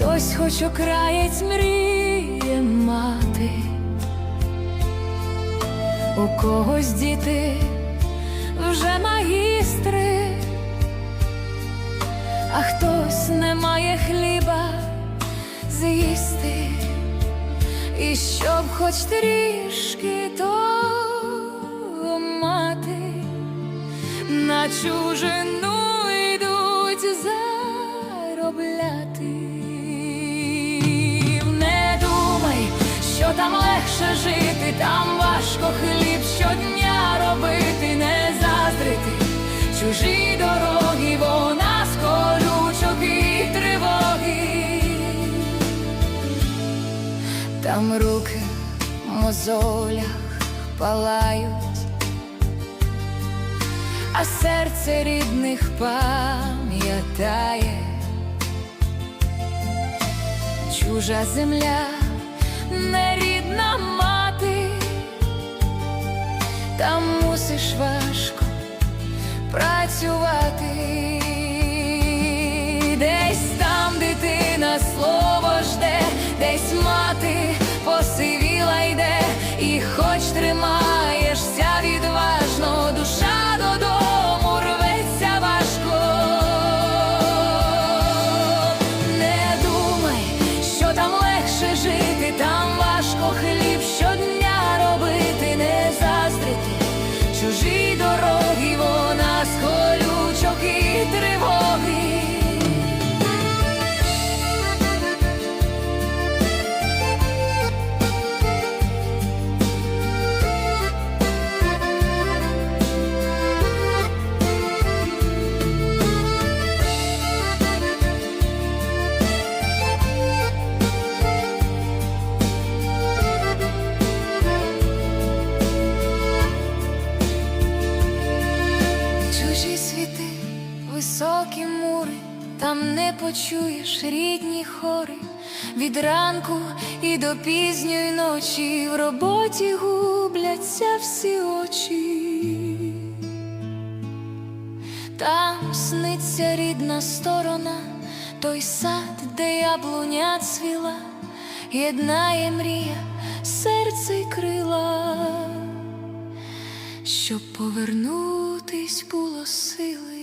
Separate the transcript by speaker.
Speaker 1: хтось хоч окраєць мріє мати, у когось діти вже магістри, а хтось не має хліба з'їсти, і щоб хоч трішки то мати. На чужину там важко хліб щодня робити, не заздрити. Чужі дороги, бо нас колючок і тривоги. Там руки в мозолях палають а серце рідних пам'ятає, чужа земля, нерідна там мусиш важко працювати, десь там дитина слово жде, десь мати посивіла йде, і хоч тримаєшся відважно, душа додому рветься важко. Не думай, що там легше жити, там важко хліб і не почуєш рідні хори. Від ранку і до пізньої ночі в роботі губляться всі очі. Там сниться рідна сторона, той сад, де яблуня цвіла, єднає мрія, серце й крила щоб повернутись було сили.